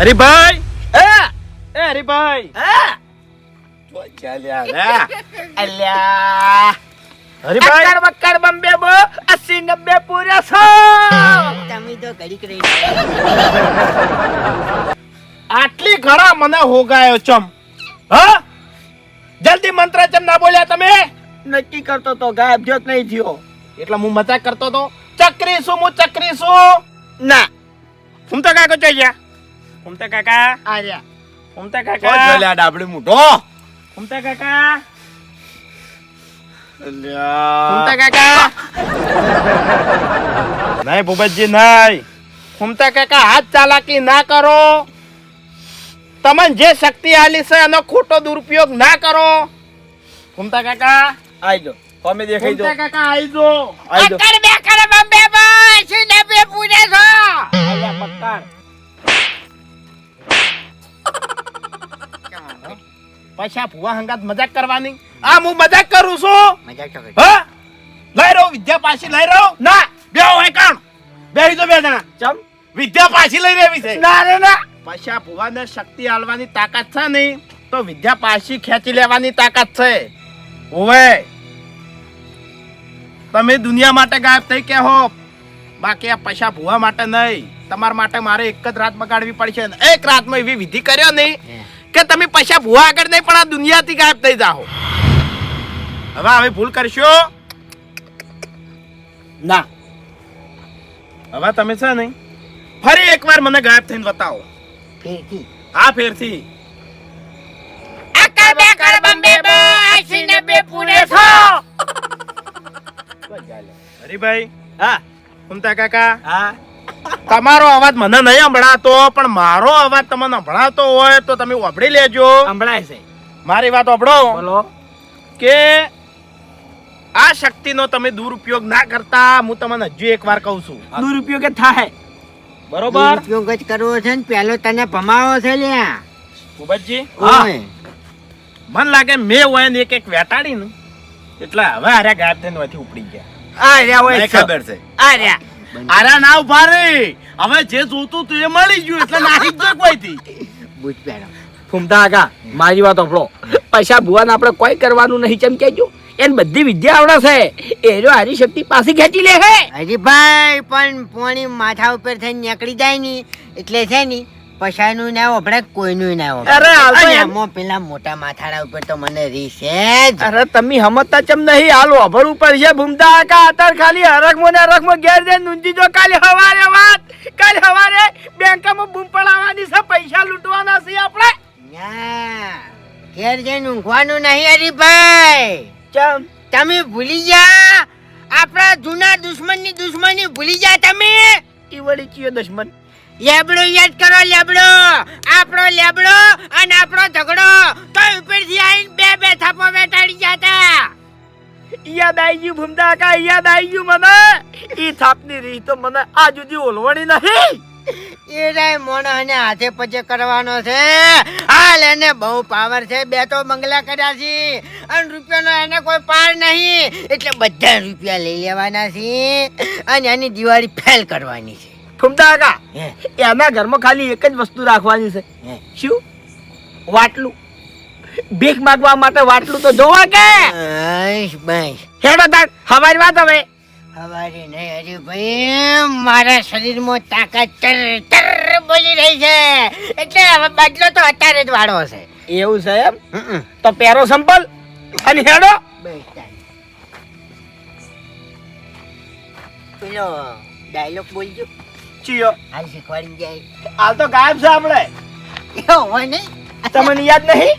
હરીભાઈ! એ! એ હરીભાઈ! હે તો ચાલ્યા લે. અલ્યા. હરીભાઈ! અક્કડ બક્કર બંબે બો 80 90 પૂરા છો તમે તો ઘડીક રહી આટલી ઘણા મને હોગાયો ચમ. હા? જલ્દી મંત્ર ચમ ના બોલ્યા તમે? નક્કી કરતો તો ગાયબ જોત નહીં થયો. એટલે હું મજાક કરતો તો? ચક્રી શું હું ચક્રી શું ના. હું તો કાકો ચોઈ ગયા. ફૂમતા કાકા? આર્યા. કુમતા કાકા? જલ્યા ડાબડી મૂઠો. કુમતા કાકા? અલ્યા ફૂમતા કાકા? નહીં ભૂપતજી નહીં. કુમતા કાકા હાથ ચાલાકી ના કરો. તમને જે શક્તિ આલી છે એનો ખોટો દુરુપયોગ ના કરો. કુમતા કાકા? જો તમે દેખાઈ જો કાકા આઈ જો દો અક્કડ બે કર બંબે બો 80 90 પૂરા છો? આયા પક્કાડ આ ભુવા હંગાત મજાક કરવાની? આ હું મજાક કરું છું. મજાક તો હા? લઈ રહ્યો વિદ્યા પાછી લઈ રહ્યો ના. બે હોય કામ બે તો બે જણા. ચમ. વિદ્યા પાછી લઈ રહેવી છે. ના રે ના. પૈસા ભુવાને શક્તિ આલવાની તાકાત છે નહીં તો વિદ્યા પાછી ખેંચી લેવાની તાકાત છે. ઓવે તમે દુનિયા માટે ગાયબ થઈ કે હો. બાકી આ પૈસા ભુવા માટે નહીં. તમારા માટે મારે એક જ રાત બગાડવી પડશે. એક રાતમાં એવી વિધિ કર્યો નહીં. કે તમે પૈસા ભૂવા આગળ નહીં પણ આ દુનિયાથી ગાયબ થઈ જાઓ. હવે હવે ભૂલ કરશો? ના. હવે તમે છે નહીં? ફરી એકવાર મને ગાયબ થઈને બતાવો. ફેરથી. હા ફેરથી. અક્કડ બે કર બંબે બો 80 90 છો. હરીભાઈ હા. ફૂમતા કાકા હા. તમારો અવાજ મને નહીં સંભળાતો પણ મારો અવાજ તમને સંભળાતો હોય તો તમે વાપરી લેજો. સંભળાય છે. મારી વાત સાંભળો બોલો. કે આ શક્તિનો તમે દુરુપયોગ ના કરતા હું તમને હજુ એકવાર કહું છું. દુરુપયોગ થાય. બરોબર? દુરુપયોગ જ કરવો છે ને પેલો તને ભમાવો છે લ્યા. કુબતજી? હા. મને મન લાગે મેં હોય ને એક એક વેટાડી ને એટલે હવે હારે ગાયબ થઈને અહીંથી ઉપડી ગયા. આ રહ્યા હોય ખબર છે. આ રહ્યા. આરા ના ઊભા રે. હવે જે જોતું તું એ મળી ગયું એટલે નાહી જ કોઈથી. બૂટ પેડા ફૂમતા આગા મારી વાત સાંભળો. પૈસા ભુવાને આપણે કોઈ કરવાનું નહીં કેમ કેજો એને બધી વિદ્યા આવડે છે. એ જો હારી શક્તિ પાસે ખેંચી લે હે હરીભાઈ પણ પોણી માથા ઉપર થઈને નીકળી જાય ની. એટલે છે ની પછાનું ના વપરાય કોઈનું ના વપરાય અરે એમ- પેલા મોટા માથાડા ઉપર તો મને રીસે જ. અરે તમે હમતા ચમ નહીં? હાલ ઉપર છે ભૂમતા આકા અત્યારે ખાલી હરકમો ને હરકમો ઘેર જઈને નુંજી જો કાલે હવારે વાત. કાલે હવારે બેંકમાં બૂમ પડાવવાની છે પૈસા લૂંટવાના છે આપણે. ઘેર જઈને ઊંઘવાનું નહીં હરીભાઈ. ચમ. તમે ભૂલી ગયા? આપણા જૂના દુશ્મનની દુશ્મની ભૂલી ગયા તમે? ઈ વળી ચિયો દુશ્મન? લેબડો યાદ કરો લેબડો. આપણો લેબડો અને આપણો ઝઘડો. તો ઉપરથી આવીને બે બે થાપો બેટાડી જતા. યાદ આવી ગયું ભૂમતા કા યાદ આવી ગયું મને. ઈ થાપની રીત તો મને આ સુધી ઓલવણી નહીં. એ રે મોણસને હાથે પજે કરવાનો છે. હાલ એને બહુ પાવર છે. બે તો બંગલા કર્યા છે. અને રૂપિયાનો એને કોઈ પાર નહીં. એટલે બધા રૂપિયા લઈ લેવાના છે. અને એની દિવાળી ફેલ કરવાની છે. ભૂમતા આકા એના ઘરમાં ખાલી એક જ વસ્તુ રાખવાની છે. શું? વાટલું. ભીખ માગવા માટે વાટલું તો જોવા કે? હેડો તાર હવારી વાત હવે. હવારી નહીં હરી ભાઈ મારા શરીરમાં તાકાત ચર ચર બોલી રહી છે. એટલે હવે બદલો તો અત્યારે જ વાળો છે. એવું છે એમ? તો પેરો સંપલ અને હેડો. પેલો ડાયલોગ બોલજો. ચિયો. હાલ શીખવાડી જાય. હાલ તો ગાયબ છે આપણે. એવો હોય નહીં? તમને યાદ નહીં?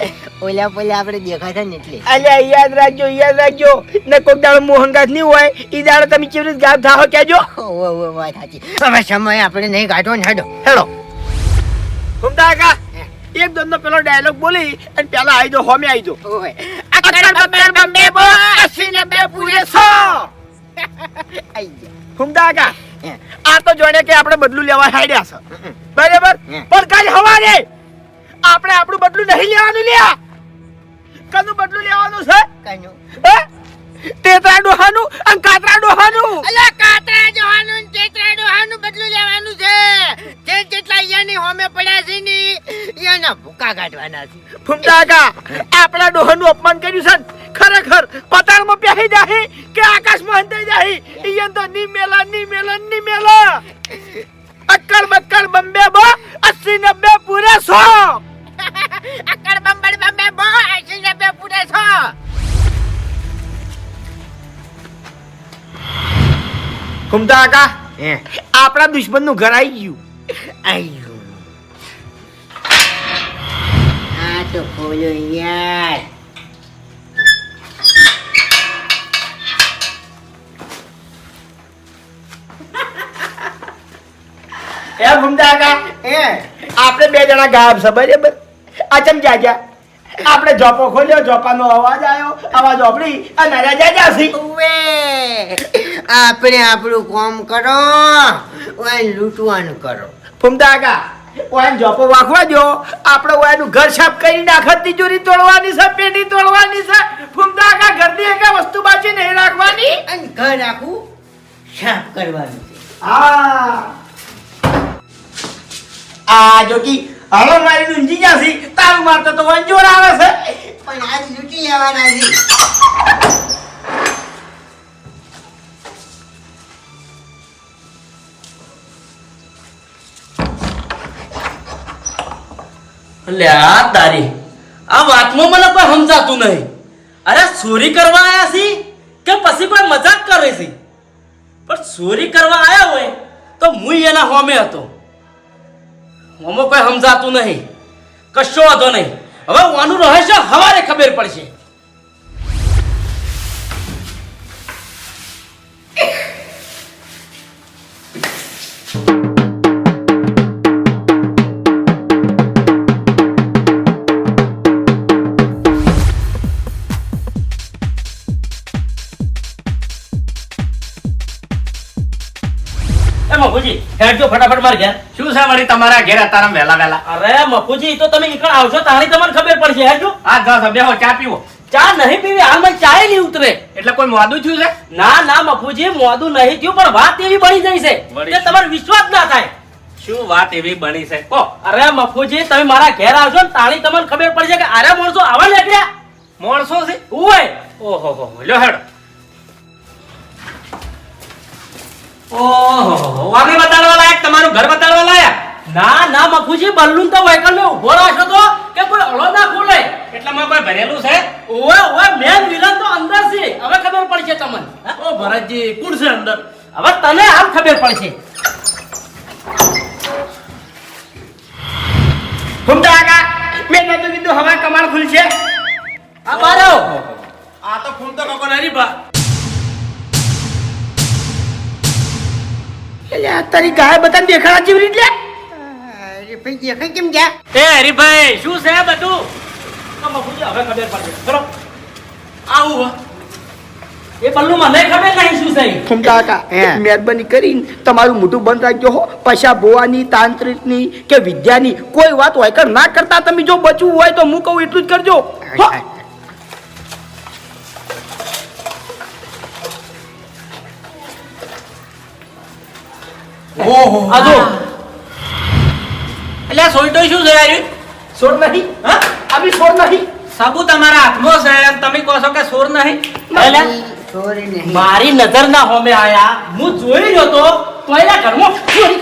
ઓલા પોલા આપણે દેખાતા ને એટલે. અલ્યા યાદ રાખજો યાદ રાખજો. ને કોક દાડો મોહનગાસ નહીં હોય એ દાડો તમે કેવી ગાયબ થાઓ કેજો ઓ ઓ વાત સાચી. હવે સમય આપણે નહીં કાઢો ને હેડો. હેડો ઘૂમતા એક દોનો પેલો ડાયલોગ બોલી અને પેલા આવી દો હોમે આવી દો બંબે બે પૂરે સો. આઈ ગયા ઘૂમતા. આ તો જોડે કે આપણે બદલું લેવા હાડ્યા છે. બરાબર. પણ કાલ હવારે આપણે આપણું બદલું નહીં લેવાનું લ્યા. કનું બદલું લેવાનું છે? કાંઈ હે? તેતરા ડોહાનું અને કાતરા ડોહાનું. અલ્યા કાતરા ડોહાનું તેતરા ડોહાનું બદલું લેવાનું છે. જે જેટલા અહીંયાની હોમે પડ્યા છે ની અહીંયાના ભૂકા કાઢવાના છે. ફૂમદાકા આપણા ડોહાનું અપમાન કર્યું છે ખરેખર પતાળમાં પ્યાહી જાહી કે આકાશમાં હંતાઈ જાહી? અહીંયા તો ની મેલા ની મેલા ની મેલા. અક્કર બક્કર બંબે બો 80 90 પૂરે 100 અક્કર બંબડ બંબે બો 80 90 પૂરે 100 ઘૂમતા કાકા? હે. આપણા દુશ્મનનું ઘર આવી ગયું. આવી ગયું આ તો ખોલો યાર. એ ઘૂમતા કાકા? એ આપણે બે જણા ગાયબ છે બરાબર? આ ચમ જા જા આપણે જોપો ખોલ્યો જોપાનો અવાજ આવ્યો. અવાજ ઓપડી અને રાજા જાસી ઉવે. આપણે આપણું કામ કરો ઓય લૂંટવાનું કરો. ફૂમતા કાકા જોપો વાખવા દો આપણે ઓયનું ઘર સાફ કરી નાખત તિજોરી તોડવાની છે પેટી તોડવાની છે. ફૂમદાકા ઘરની એક વસ્તુ બાકી નહીં રાખવાની? અને ઘર આખું સાફ કરવાનું છે. હા. આ જોકી હવે મારી ઊંજી જાસી તારું મારતો તો વંજોર આવે છે. પણ આજ લૂંટી લેવાના છે. લે, આ આ વાતમાં મને કોઈ સમજાતું નહીં. અરે, ચોરી કરવા આવ્યા છી કે પછી કોઈ મજાક કરે છે? પણ ચોરી કરવા આવ્યા હોય તો હું એના હોમે હતો. હોમો કોઈ સમજાતું નહીં. કશો વાંધો નહીં. હવે આનું રહસ્ય હવારે ખબર પડશે. મફુજી ફટાફટ માર ઘેર શું છે મારી તમારા ઘેર અત્યારે વેલા વેલા અરે મફુજી તો તમે નીકળ આવશો તારી તમને ખબર પડશે. હેજો આ દસ બેહો ચા પીવો. ચા નહીં પીવી? હાલમાં ચાય નહીં ઉતરે. એટલે કોઈ મોડું થયું છે? ના ના મફુજી મોદું નહીં થયું પણ વાત એવી બની જઈ છે. કે તમારો વિશ્વાસ ના થાય. શું વાત એવી બની છે? કો. અરે મફુજી તમે મારા ઘેર આવશો ને તાણી તમને ખબર પડશે કે આરે માણસો આવા નીકળ્યા. માણસો છે? ઓય ઓહો હો લ્યો હેડો. ઓહો વાગી બતાડવા લાયક તમારું ઘર બતાડવા લાયક? ના ના મફુજી બલ્લુન તો વહીકલ મેં ઊભો રાખ્યો તો કે કોઈ અળો ના ખોલે. એટલામાં કોઈ ભરેલું છે? ઓએ ઓએ મેન વિલન તો અંદર છે. હવે ખબર પડશે તમને. ઓ ભરતજી કોણ છે અંદર? હવે તને હાલ ખબર પડશે. ફૂમતા કાકા મેં નતું કીધું હવે કમાલ ખુલશે. આ બારો. આ તો ખૂલતો કકો નહીં બા એટલે તારી ગાય બતાને દેખાડા જેવી રીતે અરે દેખાય કેમ ગયા? એ હરીભાઈ શું છે બધું? હવે ખબર પડશે. ચલો. આવું એ બલ્લુ મને ખબર નહીં શું છે ઈ. ફૂમતા હે. કાકા મહેરબાની કરીને તમારું મોઢું બંધ રાખજો હો. પૈસા ભોવાની તાંત્રિકની કે વિદ્યાની કોઈ વાત હોય કર ના કરતા તમે જો બચવું હોય તો હું કહું એટલું જ કરજો. હો. આ જો. એટલે સોઈટો શું છે યાર સોર નહીં. હા? આવી સોર નહીં. સાબુ તમારા હાથમાં છે અને તમે કહો છો કે સોર નહીં? એટલે? મારી નજર ના હોમે આયા. હું જોઈ રહ્યો તો તો ઘરમાં ચોરી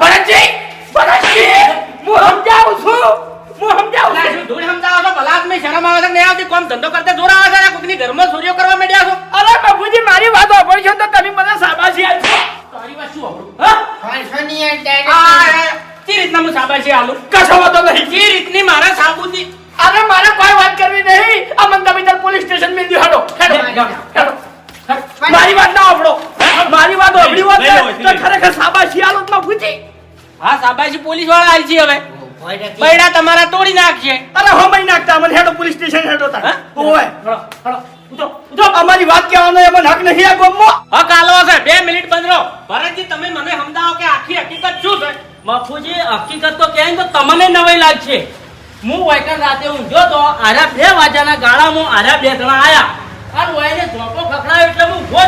ભરતજી! ભરતજી! હું સમજાવું છું. હું સમજાવું ના, શું ધૂળ સમજાવો છો ભલા આદમી શરમ આવે છે કે નહીં આવતી કોમ ધંધો કરતા જોર આવે છે કોકની ઘરમાં ચોરીઓ કરવા માંડ્યા છો? અરે બાપુજી મારી વાત સાંભળશો તો તમે મને શાબાશી આપશો તારી વાત શું આપણું હા? ચી રીતના હું સાબાશી આલું કશો વાંધો નહીં. ચી રીતની મારા સાબુની અરે મારે કોઈ વાત કરવી નહીં. આ મિત્ર પોલીસ સ્ટેશન મેં હેડો હેડો. હેડો. મારી વાત ના આવડો મારી વાત આવડી વાત તો ખરેખર સાબાશી આલો તો પૂછી હા સાબાશી પોલીસવાળા આવી છે હવે. પૈડા તમારા તોડી નાખશે અરે હો મઈ નાખતા મને હેડો પોલીસ સ્ટેશન હેડો તા? ઓય હળો હળો અમારી વાત કહેવાનો એમાં હક નહીં આ ગોમમાં. હક આલો છે. બે મિનિટ બંધ રહો. ભરતજી તમે મને સમજાવો કે આખી હકીકત શું છે? બાપુજી હકીકત તો કહે ને તો તમને નવાઈ લાગશે. હું વાયકણ રાતે ઊંઘ્યો તો આરા બે વાગ્યાના ગાળામાં આરા બે જણા આયા. અને વાયને ધોકો ખખડાયો એટલે હું ઊભો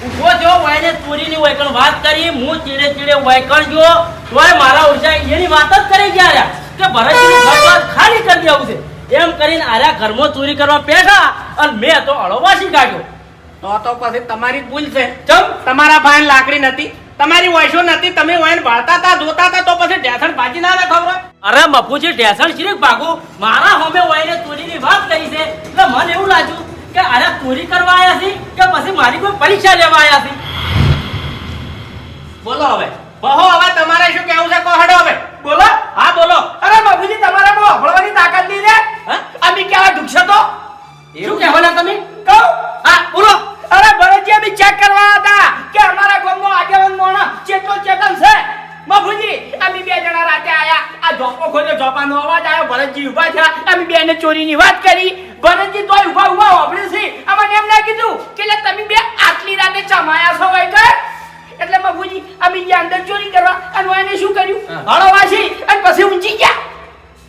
થયો જો વાયને ચોરીની વાયકણ વાત કરી હું ચીડે ચીડે વાયકણ ગયો તોય મારા ઓછા એની વાત જ કરી ગયા કે ભરતજીની ઘર ખાલી કરી દેવું છે. એમ કરીને આરા ઘરમાં ચોરી કરવા બેઠા અને મેં તો અળવાસી કાઢ્યો તો તો પછી તમારી જ ભૂલ છે. ચમ? તમારા ભાઈ લાકડી નથી. તમારી વયસો નથી. તમે વાયન ભાળતા હતા જોતા હતા તો પછી ઢેસણ ભાજી ના ખબર? અરે મફુજી ઢેસણ શીરીક ભાગું. મારા હોમે વાયને ચોરીની વાત કરી છે. એટલે મને એવું લાગ્યું કે અરે ચોરી કરવા આવ્યા છે કે પછી મારી કોઈ પરીક્ષા લેવા આવ્યા છે? બોલો હવે. બહો હવે તમારે શું કેવું છે? કોહડો હવે. બોલો. હા બોલો. અરે બાબુજી તમારે બહુ હફળવાની તાકાત નહીં રે? અમે કેવા ઢુકશો તો? શું કહેવાના તમે? કહો? હા બોલો. અરે ભરતજી અમે ચેક કરવા હતા કે અમારા ગામનો આગેવાન મોણા ચેતો ચેતન છે. બાપુજી અમે બે જણા રાતે આયા. આ ઝોપો ખોલ્યો ઝોપાનો અવાજ આવ્યો. ભરતજી ઊભા થયા. અમે બેને ચોરીની વાત કરી. ભરતજી તોય ઊભા ઊભા વાપરે છે અમને એમ ના કીધું કે લે તમે બે આટલી રાતે ચમાયા છો ભાઈ કર એટલે બાપુજી અમે ગયા અંદર ચોરી કરવા અને એને શું કર્યું. હળો વાસી અને પછી ઊંચી ગયા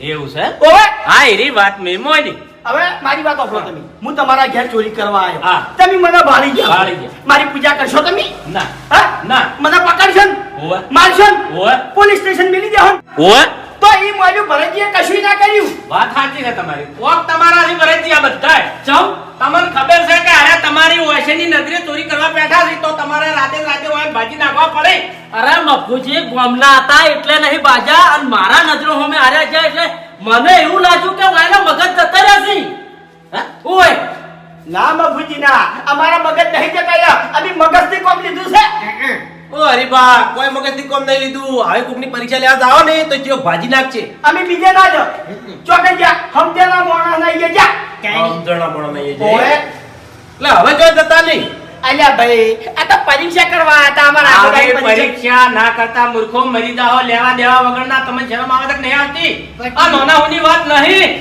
એવું છે ઓય હા એરી વાત મેં મોની હવે મારી વાત ઓફરો તમે હું તમારા ઘેર ચોરી કરવા આવ્યો હા. તમે મને ભાળી ગયા ભાળી ગયા. મારી પૂજા કરશો તમે ના હા? ના. મને પકડશો ને? ઓવે. મારશો ને? ઓવે. પોલીસ સ્ટેશન મેલી દેહો? ઓય તો ઈ મોઢું ભરતજીએ કશુંય ના કર્યું. વાત સાચી છે તમારી. કોક તમારાથી ભરાઈ આ બધાય. ચમ તમને ખબર છે કે અરે તમારી વૈશ્યની નજરે ચોરી કરવા બેઠા છે તો તમારે રાતે રાતે ભાજી નાખવા પડે. અરે મફુજી ગામના હતા એટલે નહીં બાજા અને મારા નજરો હોમે હાર્યા છે એટલે મને એવું લાગ્યું કે વાયના મગજ જતા રહેશે ઓય ના મફુજી ના અમારા મગજ નહીં જતા અમે મગજથી કોમ લીધું છે. ઓ હરીબા કોઈ મગજથી કોમ નહીં લીધું. હવે કોકની પરીક્ષા લેવા જાઓ ને તો જો ભાજી નાખશે અમે બીજે ના જો ચોકે જા હમદેના મોણા નહીં. જા સમજણા મોણા નહીં ઓએ લે હવે જો જતા નહીં. અલ્યા ભાઈ આ તો પરીક્ષા કરવા હતા અમારા આગળ પરીક્ષા. ના કરતા મૂર્ખો મરી જાઓ લેવા દેવા વગરના તમે શરમ આવે તક નહીં આવતી. આ નોના ઉની વાત નહીં.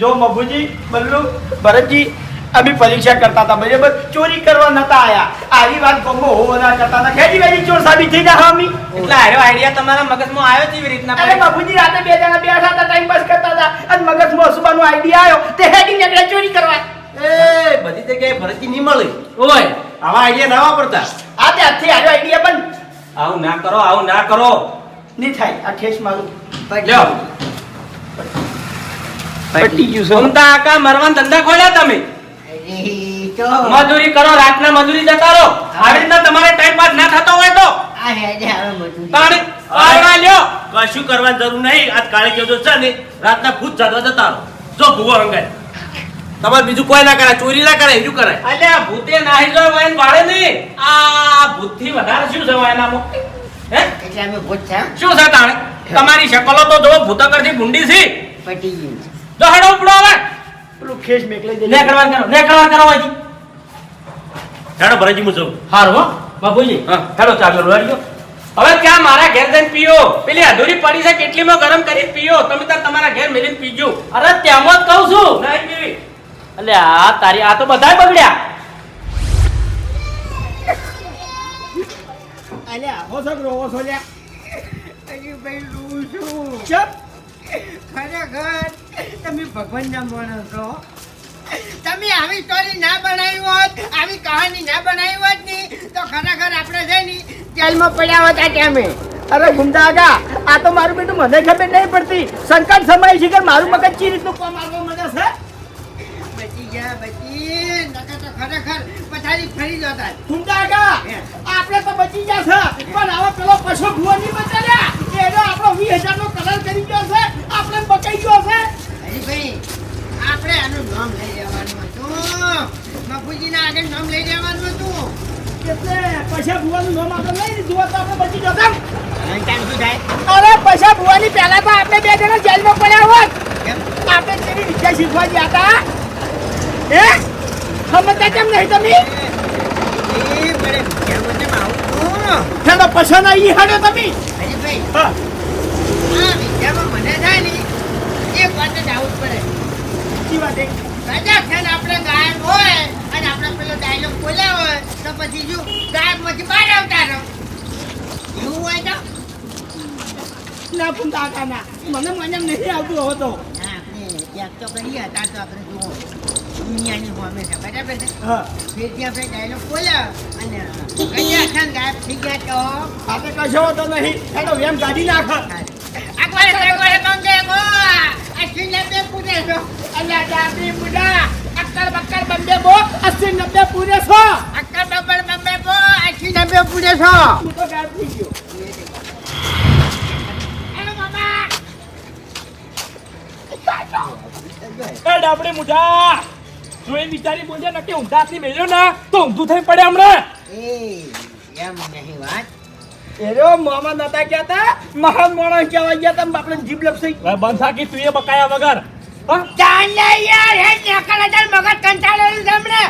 જો મભુજી બલ્લુ ભરતજી અમે પરીક્ષા કરતા હતા બરાબર? ચોરી કરવા નતા આયા. આવી વાત ગમો હોવાના કરતા હતા. ખેડી વેડી ચોર સાબિત થઈ ગયા અમે એટલે આયો આઈડિયા તમારા મગજમાં આવ્યો કેવી રીતના અરે બાપુજી રાતે બે જણા બેઠા હતા ટાઈમ પાસ કરતા હતા. અને મગજમાં અસુબાનો આઈડિયા આવ્યો તે હેડી નીકળે ચોરી કરવા. એ બધી જગ્યાએ ભરતી નહીં મળે. ઓય આવા આઈડિયા ના વાપરતા. આ તે હાથથી આવ્યો આઈડિયા પણ. આવું ના કરો આવું ના કરો. નહીં થાય આ ઠેસ મારું. લ્યો. પટ્ટી ગયું. છે. સુનતા આકા મરવાન ધંધા ખોલ્યા તમે? મજૂરી કરો. રાતના મજૂરી જતા રહો. આવી રીતના તમારે ટાઈમ પાસ ના થતો હોય તો. આ હેડે હવે મજૂરી. તાણી આવડા લ્યો. કશું કરવાની જરૂર નહીં. આજ કાળે કેવું છે ને રાતના ભૂત જાગવા જતા રહો. જો ભૂવો હંગાય. તમારે બીજું કોઈ ના કરાય ચોરી ના કરાય કરે કરાય. અલ્યા ભૂતે નાહી જો વાયન વાળે નહીં. આ ભૂતથી વધારે શું છે વાયનામાં? હે? એટલે અમે ભૂત છે શું છે તાણે? તમારી શકલો તો જો ભૂતકરથી ભૂંડી છે. પટી ગયું જો હડો ઉપડો હવે. પેલું ખેસ મેકલાઈ દે. નેકળવાન કરો નેકળવાન કરો વાજી હેડો ભરાજી મુ જઉં. હારું હો બાપુજી. હા. હેલો ચાલો રોડ્યો હવે ત્યાં મારા ઘેર જઈને પીઓ? પેલી અધૂરી પડી છે કેટલીમાં ગરમ કરી પીઓ? તમે તાર તમારા ઘેર મેલીને પીજો. અરે ત્યાં જ કહું છું. નહીં પીવી. એટલે આ તારી આ તો બધા બગડ્યા. અલ્યા હો છોકરો હો છોલ્યા ભાઈ રૂ છું. ચપ. ખરેખર તમે ભગવાનના માણસ છો તમે આવી સ્ટોરી ના બનાવી હોત આવી કહાની ના બનાવી હોતની તો ખરેખર આપણે છે ને જેલમાં પડ્યા હોત આ ટાઈમે. અરે ગુંડાગા આ તો મારું બેટું મને ખબર નહીં પડતી. સંકટ સમય છે કે મારું મગજ ચી રીતનું કોમ આવવા મને છે? બચી ગયા બચી. નકર તો ખરેખર પથારી ફરી જતા. આગા આપણે તો બચી ગયા છે. પણ હવે પેલો પશુ ભૂવો નહીં બચાવ્યા એનો આપણો વીસ હજાર નો કલર કરી ગયો છે. આપણે બચાઈ ગયો છે. હરીભાઈ આપણે આનું નામ લઈ લેવાનું હતું. બાપુજીના આગળ નામ લઈ લેવાનું હતું. એટલે પૈસા ભૂવાનું નામ આપણે લઈ લીધું તો આપણે બચી જતા અરે પૈસા ભૂવાની પહેલા તો આપણે બે જણા જેલમાં પડ્યા હોત. આપણે તેની વિદ્યા શીખવા ગયા હતા. હે? સમજતા કેમ નહીં તમે? કેમ મને આવું ના તમે. હા. મને થાય ને એક વાત જ આવું પડે સાચી વાત રાજા ખેલ આપણે ગાયબ હોય અને આપણે પેલો ડાયલોગ બોલ્યા હોય તો પછી શું ગાયબ બહાર આવતા એવું હોય તો ના. ફૂમતા કાકા મને મને નહીં આવતું હવે ત્યાગ તો કરીએ અત્યારે તો આપણે જુઓ. દુનિયાની સામે છે બરાબર છે? ફેરથી આપણે ડાયલોગ બોલ્યા અને કયા અચાનક ગાયબ થઈ ગયા તો આપણે કશો તો નહીં. એનો વેમ કાઢી નાખ. અકવારે અકવારે કોણ છે? કો અશ્વિન પૂરે છો. ડાબી બુડા અક્કર બક્કર બંબે બો. અસી નબ્બે પૂરે છો. અક્કર બબ્બે બો. અશ્વિન બે પૂરે છો. તો ગાયબ થઈ ગયો. ડાબડી મુઢા. તું એ વિચારી બોલજે નક્કી ઊંધાથી મેલ્યો ને તો ઊંધું થઈ પડે હમણાં. એ એમ નહીં વાત. એરો મામા નતા ગયા તા મહાન માણસ કહેવા ગયા તા આપણે જીભ લપસી. બંધ થાકી તું એ બકાયા વગર. ચાલે યાર હે નેકળ હજાર મગજ કંટાળેલું છે હમણે.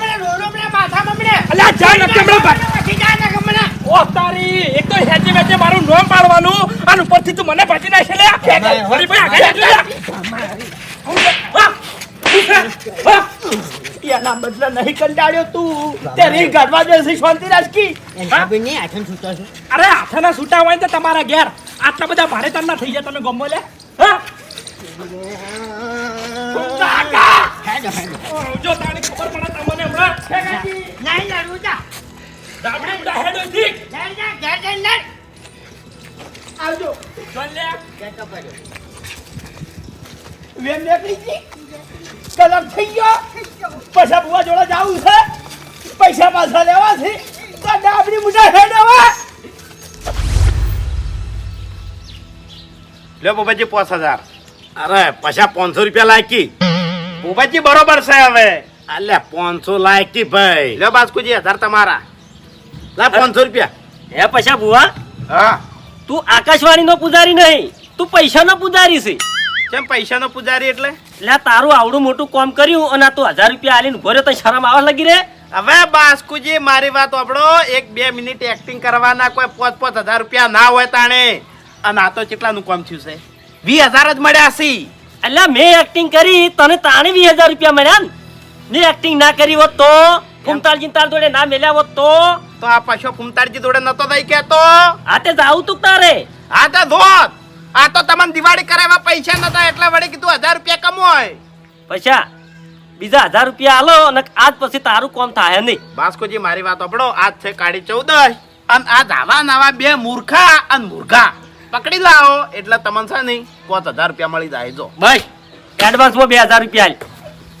મને રોડો મને માથામાં હમણે. અલ્યા જા. જા ને ઓ તારી એક તો હેચી વેચે મારું નામ પાડવાનું અને ઉપરથી તું મને ભજી નાખે લે હરી ભાઈ આગળ એના બદલે નહીં કંટાળ્યો તું. તે રીલ કાઢવા દે છે શાંતિ રાજકી ખબર નહીં આઠમ છૂટો છું? અરે આઠના છૂટા હોય તો તમારા ઘેર આટલા બધા ભારે તરના થઈ જાય તમે ગમો લે. હા? જો તારી ખબર પડે તમને હમણાં. નહીં લડવું જા હેડો ઠીક. આવજો. જોઈ લે કર્યો વેમ નીકળી ગઈ કલર થઈ ગયો? પૈસા બુવા જોડે જવું છે? પૈસા પાછા લેવા છે તો ડાબડી મુઠા હેડવા લે બોબાજી પાંચ હજાર. અરે પૈસા પાંચસો રૂપિયા લાયકી. બોબાજી બરોબર છે હવે. અલે પાંચસો લાયકી ભાઈ. લે બાસ્કુજી હજાર તમારા. લા પાંચસો રૂપિયા. હે પૈસા બુવા હા. તું આકાશવાણી નો પૂજારી નહીં તું પૈસા નો પૂજારી છે. કેમ પૈસાનો પૂજારી એટલે? એટલે તારું આવડું મોટું કામ કર્યું અને તું હજાર રૂપિયા આલીને ઊભો તો શરમ આવવા લાગી રે? હવે બાસ્કુજી મારી વાત આપણો એક બે મિનિટ એક્ટિંગ કરવાના કોઈ પાંચ પાંચ હજાર રૂપિયા ના હોય તાણે. અને આ તો કેટલાનું કામ થયું છે? વીસ હજાર જ મળ્યા સી એટલે મેં એક્ટિંગ કરી તને તાણે વીસ હજાર રૂપિયા મળ્યા ને? મેં એક્ટિંગ ના કરી હોત તો? ફૂમતાળજી તાર જોડે ના મેલ્યા હોત તો? તો આ પાછો ફૂમતાળજી જોડે નતો થઈ કેતો આ તે જાવું તું તારે. આ તો ધોત આ તો તમને દિવાળી કરાવવા પૈસા નતા એટલે વળી કીધું હજાર રૂપિયા કમાય પૈસા? બીજા હજાર રૂપિયા આલો અને આજ પછી તારું કોમ થાય નહીં. બાસ્કોજી મારી વાત આપડો આજ છે કાળી ચૌદશ. અને આ ધાવા નાવા બે મૂર્ખા અને મૂર્ખા પકડી લાવો એટલે તમને છે નહીં પાંચ હજાર રૂપિયા મળી જાય જો. ભાઈ એડવાન્સમાં બે હજાર રૂપિયા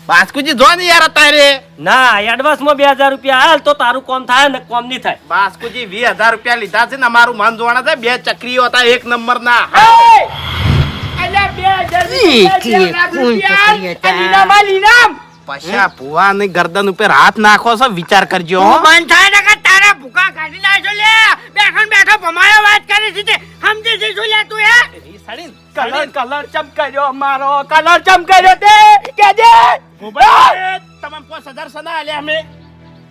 બાસ્કુજી જો ને યાર અત્યારે. ના એડવાન્સમાં બે હજાર રૂપિયા હાલ તો તારું કોમ થાય ને કોમ નહીં થાય. બાસ્કુજી વીસ હજાર રૂપિયા લીધા છે ને અમારું મન જોવાના છે. બે ચક્રીઓ હતા એક નંબર ના. અલ્યા પૈસા ભુવા ની ગરદન ઉપર હાથ નાખો છો વિચાર કરજો મન થાય ને કે તારા ભૂકા કાઢી નાખજો લે. બેઠો બેઠો ભમાયો વાત કરી છે સમજે છે જઈશું લે તું હે કલર કલર ચમકાયો મારો કલર ચમકાયો તે કે દે ભૂપત, તમે પાંચ હજાર સના આલ્યા અમે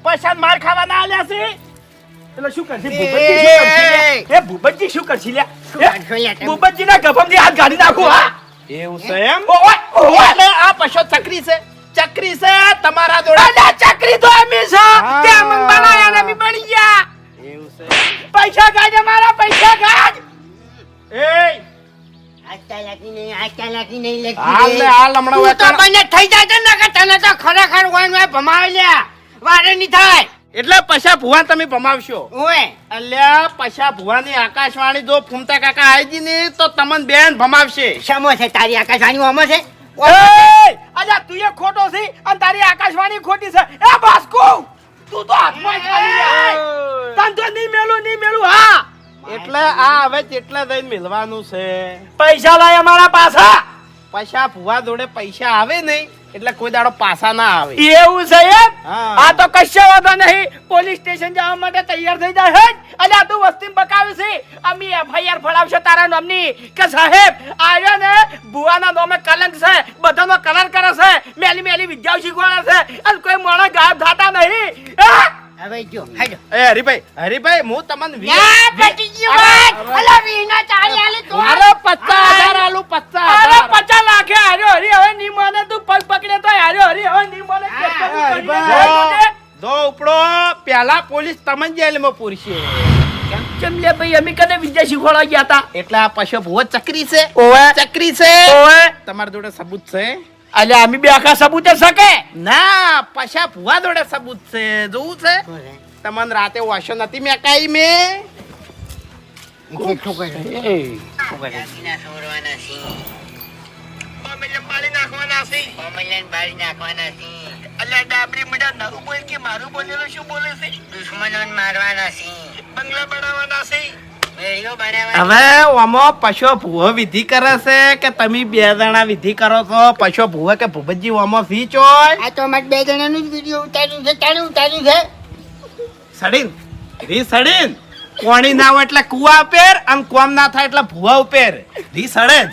પૈસા માર ખાવાના આલ્યા છે એટલે શું કરશે ભૂપતજી શું કરશે એ ભૂપતજી શું કરશે લે કરશો લે ભૂપતજી ના ગભમથી હાથ ગાડી નાખું હા એવું છે એમ ઓય એટલે આ પશો ચક્રી છે ચક્રી છે તમારા અલ્યા ચકરી તો એમી છે. તે અમન બનાયા ને અમી બની ગયા એવું છે પૈસા કાઢ મારા પૈસા કાઢ એ એટલે પૈસા ભુવા તમે ભમાવશો. અલ્યા પૈસા ભુવાની આકાશવાણી જો ફૂમતા કાકા આઈજી ને તો તમને બેન ભમાવશે. શમો છે તારી આકાશવાણી? ઓમો છે! અલ્યા તું એ ખોટો છે અને તારી આકાશવાણી ખોટી છે. એ બાસ્કુ! તું તો હાથમાં. તન તો નહીં મેલું નહીં મેલું હા. એટલે આ હવે કેટલા દઈને મિલવાનું છે? પૈસા લાય અમારા પાછા. પૈસા ભુવા જોડે પૈસા આવે નહીં એટલે કોઈ દાડો પાછા ના આવે. એવું છે એમ? આ તો કશો વાંધો નહીં. પોલીસ સ્ટેશન જવા માટે તૈયાર થઈ જાય અને આ તું વસ્તી બકાવે છે. અમે એફઆઈઆર ફળાવશે તારા નામની. કે સાહેબ આવ્યો ને ભુવાના નામે કલંક છે. બધાનો કલર કરે છે. મેલી મેલી વિદ્યાઓ શીખવાડે છે. અને કોઈ માણસ ગાયબ થતા નહીં? હવે જો હાલો. એ હરીભાઈ હરીભાઈ હું તમને વી- પટી ગયું વાત. વીના ચાલી આલી તો અરે પચાસ હજાર આલું અરે હજાર. પચાસ લાખે હરી હવે ની મને તું પગ પકડે તો હાર્યો. હરી હવે ની મને કેસ હા, કબૂલ કરીને જો જાય છે. જો. ઉપડો પેલા પોલીસ તમને જેલમાં પૂરશે. કેમ? કેમ લે ભાઈ? અમે કને વિદ્યા શીખવાડવા ગયા હતા એટલે આ પશુ ભૂવો ચક્રી છે. ઓવે. ચક્રી છે. ઓવે. તમારી જોડે સબૂત છે. અલ્યા અમે બે આખા સબૂત શકે? ના પશા ભુવા દોડે સબૂત છે. જોવું છે? તમને રાતે વાશો નથી મેં? કાઈ મેં મારું બોલેલું શું બોલે છે? દુશ્મનો મારવાના છે. બંગલા બનાવવાના છે. હવે આમાં પશુ ભૂવો વિધિ કરે છે કે તમે બે જણા વિધિ કરો છો? પશુ ભૂવે કે ભૂપતજી આમાં ફી ચોય? આ તો અમારે બે જણાનું જ વીડિયો ઉતાર્યું છે તારે ઉતાર્યું છે. સડીન રી સડીન. કોણી ના હોય એટલે કુવા ઉપેર અને કોમ ના થાય એટલે ભૂવા ઉપેર. રી સડે જ.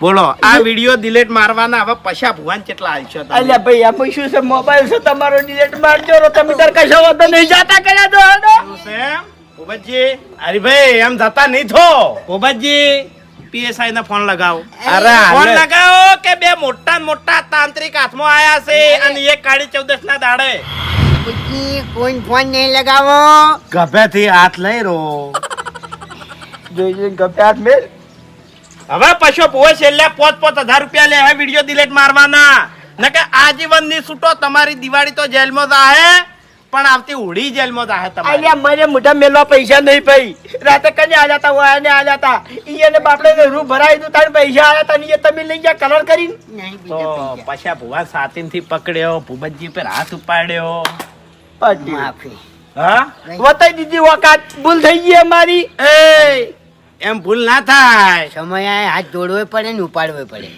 બોલો આ વિડિયો ડિલીટ મારવાના હવે પછા ભુવાન કેટલા આવશે અલ્યા ભાઈ આ શું છે મોબાઈલ છે તમારો ડિલેટ મારજો રો તમે તાર કશો વાંધો નહીં જાતા કર્યા તો હેડો અરે ભાઈ એમ? જતા નહીં થો. ભૂપતજી પીએસઆઈ ને ફોન લગાવો. અરે, ફોન લગાવો કે બે મોટા મોટા તાંત્રિક હાથમાં આયા છે અને એક કાળી ચૌદશ ના દાડે. કોઈ ફોન નહીં લગાવો. ગભેથી હાથ લઈ રો જોઈ જોઈ ગભે હાથ મેલ હવે પશુ પોવે છેલ્લે પોત પોત હજાર રૂપિયા લે હે વીડિયો ડિલીટ મારવાના. નકે આજીવનની છૂટો તમારી દિવાળી તો જેલમાં જાહે પણ આવતી ઉડી જેલમાં જાહે તમારે. અલ્યા મને મોઢા મેલવા પૈસા નહીં ભાઈ. રાતે કને આ જાતા હોય ને આ જાતા. ઈ એને બાપડે રૂ ભરાઈ દઉં તારે પૈસા આયા તા ને તમે લઈ ગયા કલર કરીને. નહીં તો બીજા ભુવા સાતીનથી પકડ્યો ભૂપતજી પર હાથ ઉપાડ્યો. માફી. હા? વતાઈ દીધી વખત ભૂલ થઈ ગઈ અમારી. એ એમ ભૂલ ના થાય. સમય આય હાથ જોડવો પડે ને ઉપાડવો પડે.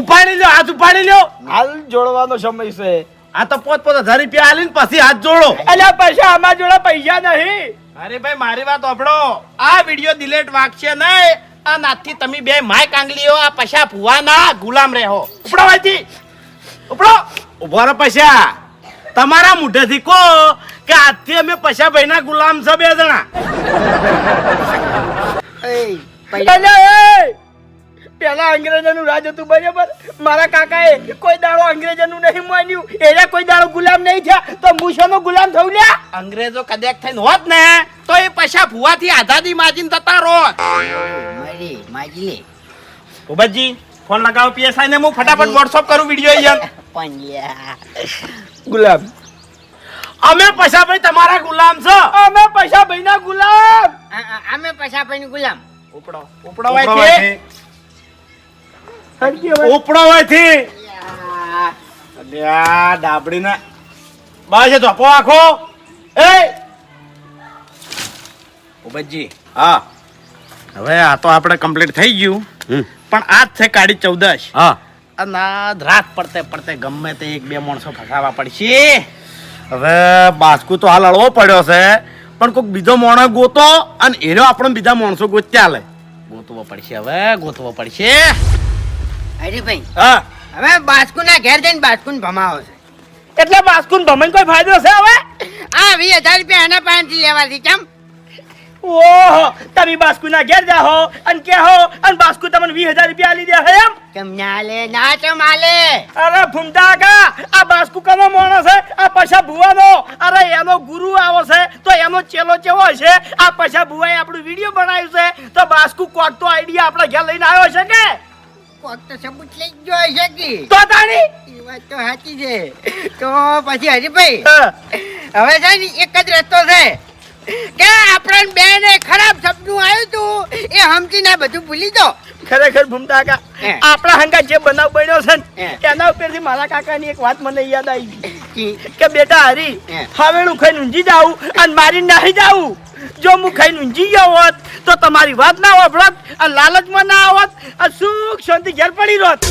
ઉપાડી લ્યો હાથ ઉપાડી લ્યો. હાલ જોડવાનો સમય છે. આ તો પોત પોત હજાર રૂપિયા આલીને પછી હાથ જોડો. અલ્યા પૈસા અમારા જોડે પૈસા નહીં. અરે ભાઈ મારી વાત સાંભળો આ વિડિયો ડિલીટ વાગશે નહીં. આ નાથી તમે બે માય કાંગલીઓ આ પૈસા ભુવાના ગુલામ રહેો. ઉપડો વાયથી ઉપડો. ઊભો રહો પૈસા. તમારા મુઢેથી કહો કે આજથી અમે પૈસા ભાઈના ગુલામ છે બે જણા. પેલા અંગ્રેજોનું રાજ હતું બરાબર? મારા કાકાએ કોઈ દાડો અંગ્રેજોનું નહીં માન્યું. એને કોઈ દાડો ગુલામ નહીં થયા. તો મૂછોનો ગુલામ થયું લ્યા. અંગ્રેજો કદાચ થઈને હોત ને તો એ પૈસા ભુવાથી આઝાદી માજીને જતા મરી માજી લે. ભૂપતજી ફોન લગાવો પીએસઆઈ ને હું ફટાફટ વોટ્સઅપ કરું વીડિયો ગુલામ. અમે પૈસા ભાઈ તમારા ગુલામ છો. અમે પૈસા ભાઈના ગુલામ. આ- આ- અમે પૈસા ભાઈ ગુલામ. ઉપડો ઉપડો વાયથી હરકી હવે. ઉપડો વાયથી અલ્યા ડાબડી ના બસ એ ધોપો આખો. એ ઉબજી હા. હવે આ તો આપણે કમ્પ્લીટ થઈ ગયું. પણ આજ છે કાળી ચૌદશ. હા. અને આ રાત પડતે પડતે ગમે તે એક બે માણસો ફસાવા પડશે. હવે બાસ્કુ તો હાલ અળવો પડ્યો છે પણ કોઈક બીજો માણસ ગોતો અને એનો આપણને બીજા માણસો ગોત્યા લે. ગોતવો પડશે હવે ગોતવો પડશે. હરીભાઈ હા. હવે બાસ્કુ ના ઘેર જઈને બાસ્કુ ભમાવો છે. એટલે બાસ્કુન ભમાઈને કોઈ ફાયદો છે હવે? આ વીસ હજાર રૂપિયા એના પાસેથી લેવાથી કેમ? ઓહો તમે બાસ્કુ ના ઘેર જાહો અને કેહો અને બાસ્કુ તમને વીસ હજાર રૂપિયા આલી દે હે એમ? કેમ ના લે ના ચમ આલે અરે ફૂમતા કા આ બાસ્કુ કનો માણસ છે? આ પૈસા ભુવાનો? અરે એનો ગુરુ આવો છે તો એનો ચેલો ચેવો છે આ પૈસા ભુવાએ આપણું વીડિયો બનાવ્યું છે તો બાસ્કુ કોક તો આઈડિયા આપણા ઘેર લઈને આવ્યો છે કે? કોક તો સબૂત લઈ ગયો છે કે? તો તાણી? એ વાત તો સાચી છે. તો પછી હરીભાઈ. હવે છે ને એક જ રસ્તો છે. કે આપણ બે ને ખરાબ સપનું આવ્યું તું એ હમતી ના બધું ભૂલી દો ખરેખર ભૂમતા કા? આપણા હંગા જે બનાવ બન્યો છે ને એના ઉપરથી મારા કાકાની એક વાત મને યાદ આવી કે? બેટા હરી હવે હું ખાઈને ઊંઝી જાઉં અને મારી નાહી જાઉં. જો હું ખાઈને ઊંઝી ગયો હોત તો તમારી વાત ના વાપરત અને લાલચમાં ના આવત અને સુખ શાંતિ ઘેર પડી રોત